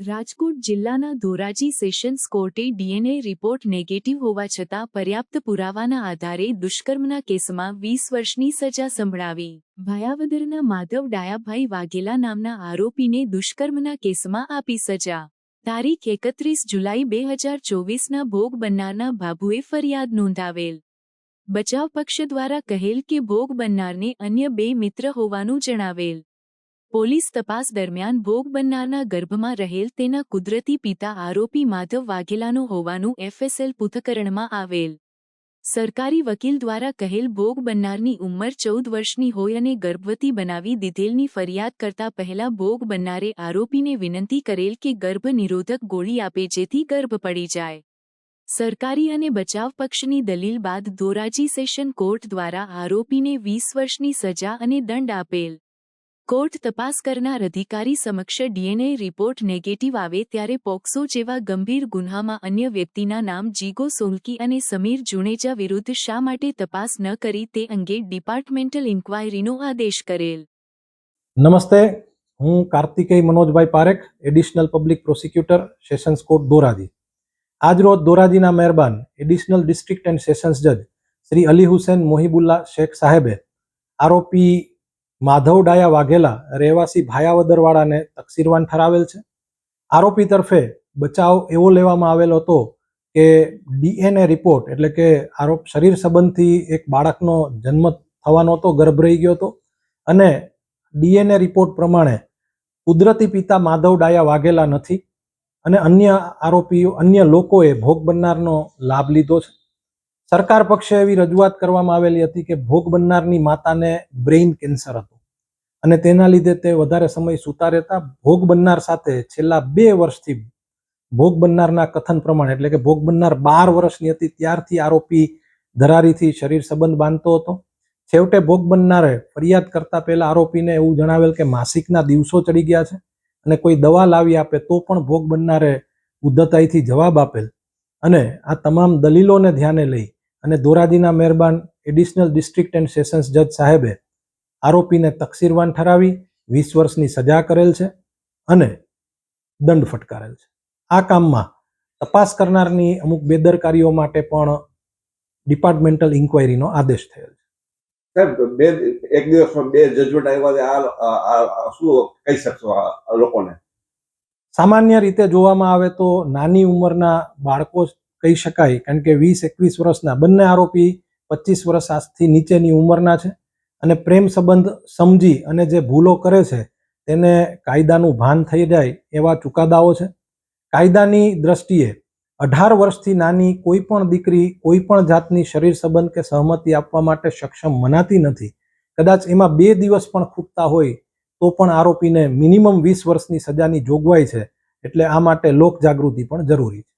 રાજકોટ જિલ્લાના ધોરાજી સેશન્સ કોર્ટે DNA report negative હોવા છતાં પર્યાપ્ત પુરાવાના આધારે દુષ્કર્મના કેસમાં વીસ વર્ષની સજા સંભળાવી. ભાયાવદરના માધવ ડાયાભાઈ વાઘેલા નામના આરોપીને દુષ્કર્મના કેસમાં આપી સજા. તારીખ એકત્રીસ જુલાઈ બે હજાર ચોવીસના ભોગ બનનારના બાબુએ ફરિયાદ નોંધાવેલ. બચાવ પક્ષ દ્વારા કહેલ કે ભોગ બનનારને અન્ય બે મિત્ર હોવાનું જણાવેલ. પોલીસ તપાસ દરમિયાન ભોગ બનનારના ગર્ભમાં રહેલ તેના કુદરતી પિતા આરોપી માધવ વાઘેલાનો હોવાનું એફએસએલ પૃથ્થકરણમાં આવેલ. સરકારી વકીલ દ્વારા કહેલ ભોગ બનનારની ઉંમર ચૌદ વર્ષની હોય અને ગર્ભવતી બનાવી દીધેલની ફરિયાદ કરતા પહેલા ભોગ બનનારે આરોપીને વિનંતી કરેલ કે ગર્ભ નિરોધક ગોળી આપે જેથી ગર્ભ પડી જાય. સરકારી અને બચાવ પક્ષની દલીલ બાદ ધોરાજી સેશન કોર્ટ દ્વારા આરોપીને વીસ વર્ષની સજા અને દંડ આપેલ. કોર્ટ તપાસ કરનાર અધિકારી સમક્ષ ડીએનએ રિપોર્ટ નેગેટિવ આવે ત્યારે પોક્સો જેવા ગંભીર ગુન્હામાં અન્ય વ્યક્તિના નામ જીગો સોલકી અને સમીર જુણેજા વિરુદ્ધ શા માટે તપાસ ન કરી તે અંગે ડિપાર્ટમેન્ટલ ઇન્ક્વાયરીનો આદેશ કરેલ. નમસ્તે, હું Kartikeya Manojbhai Parekh, additional public prosecutor, sessions court Dhoraji. આજરોજ ધોરાજીના મહેરબાન એડિશનલ ડિસ્ટ્રિક્ટ એન્ડ સેશન્સ જજ શ્રી અલી હુસેન મોહિબુલ્લા શેખ સાહેબે આરોપી માધવ ડાયા વાઘેલા રહેવાસી ભાયાવદરવાળાને તકસીરવાન ઠરાવેલ છે. આરોપી તરફે બચાવ એવો લેવામાં આવેલો હતો કે ડીએનએ રિપોર્ટ એટલે કે આરોપ શરીર સંબંધથી એક બાળકનો જન્મ થવાનો હતો ગર્ભ રહી ગયો હતો અને ડીએનએ રિપોર્ટ પ્રમાણે કુદરતી પિતા માધવ ડાયા વાઘેલા નથી અને અન્ય આરોપીઓ અન્ય લોકોએ ભોગ બનનારનો લાભ લીધો છે. સરકાર પક્ષે એવી રજૂઆત કરવામાં આવેલી હતી કે ભોગ બનનારની માતાને બ્રેઇન કેન્સર હતું. અને તેના લીધે તે વધારે સમય સૂતા રહેતા ભોગ બનનાર સાથે છેલ્લા બે વર્ષથી ભોગ બનનારના કથન પ્રમાણે, એટલે કે ભોગ બનનાર બાર વર્ષની હતી, ત્યારથી આરોપી ધરારીથી શરીર સંબંધ બાંધતો હતો. છેવટે ભોગ બનનારે ફરિયાદ કરતા પહેલા આરોપીને એવું જણાવેલ કે માસિકના દિવસો ચડી ગયા છે અને કોઈ દવા લાવી આપે તો પણ ભોગ બનનારે ઉદ્ધતાઈથી જવાબ આપેલ. અને આ તમામ દલીલોને ધ્યાને લઈ અને ધોરાજીના મહેરબાન એડિશનલ ડિસ્ટ્રિક્ટ એન્ડ સેશન્સ જજ સાહેબે આરોપીને તકસીરવાન ઠરાવી વીસ વર્ષની સજા કરેલ છે અને દંડ ફટકારેલ છે. આ કામમાં તપાસ કરનારની અમુક બેદરકારીઓ માટે પણ ડિપાર્ટમેન્ટલ ઇન્ક્વાયરીનો આદેશ થયેલ છે. સાહેબ બે એક દિવસમાં બે જજમેન્ટ આવ્યા છે. આ શું કહી શકશો આ લોકોને? સામાન્ય રીતે જોવામાં આવે તો નાની ઉંમરના બાળકો કહી શકાય. કારણ કે વીસ, એકવીસ વર્ષના બંને આરોપી પચીસ વર્ષ આજથી નીચેની ઉંમરના છે અને પ્રેમ સંબંધ સમજી અને જે ભૂલો કરે છે તેને કાયદાનું ભાન થઈ જાય એવા ચુકાદાઓ છે. કાયદાની દ્રષ્ટિએ અઢાર વર્ષથી નાની કોઈ પણ દીકરી કોઈ પણ જાતની શરીર સંબંધ કે સહમતિ આપવા માટે સક્ષમ મનાતી નથી. કદાચ એમાં બે દિવસ પણ ખૂટતા હોય તો પણ આરોપીને મિનિમમ વીસ વર્ષની સજાની જોગવાઈ છે. એટલે આ માટે લોક જાગૃતિ પણ જરૂરી છે.